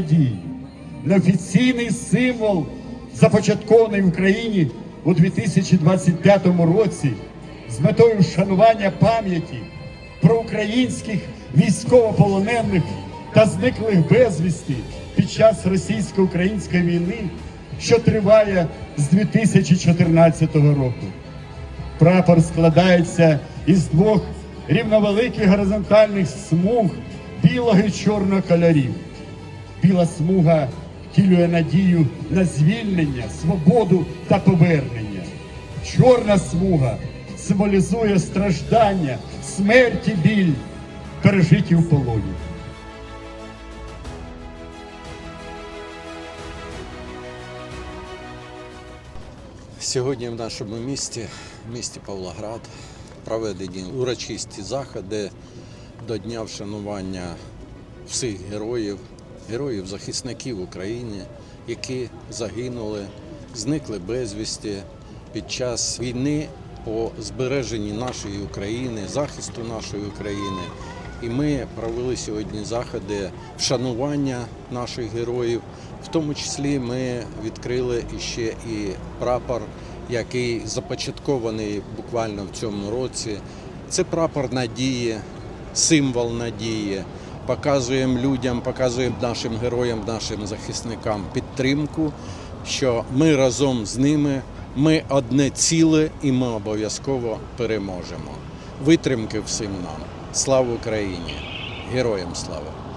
дії. Неофіційний символ, започаткований в Україні у 2025 році з метою вшанування пам'яті про українських військовополонених та зниклих безвісті під час російсько-української війни, що триває з 2014 року. Прапор складається із двох рівновеликих горизонтальних смуг білого і чорного кольорів. Біла смуга втілює надію на звільнення, свободу та повернення. Чорна смуга символізує страждання, смерть і біль, пережиті в полоні. Сьогодні в нашому місті, місті Павлоград, проведені урочисті заходи до Дня вшанування всіх героїв, героїв захисників України, які загинули, зникли безвісті під час війни по збереженні нашої України, захисту нашої України. І ми провели сьогодні заходи вшанування наших героїв. В тому числі ми відкрили іще і прапор, який започаткований буквально в цьому році. Це прапор надії, символ надії. Показуємо людям, показуємо нашим героям, нашим захисникам підтримку, що ми разом з ними, ми одне ціле і ми обов'язково переможемо. Витримки всім нам. Слава Україні! Героям слава!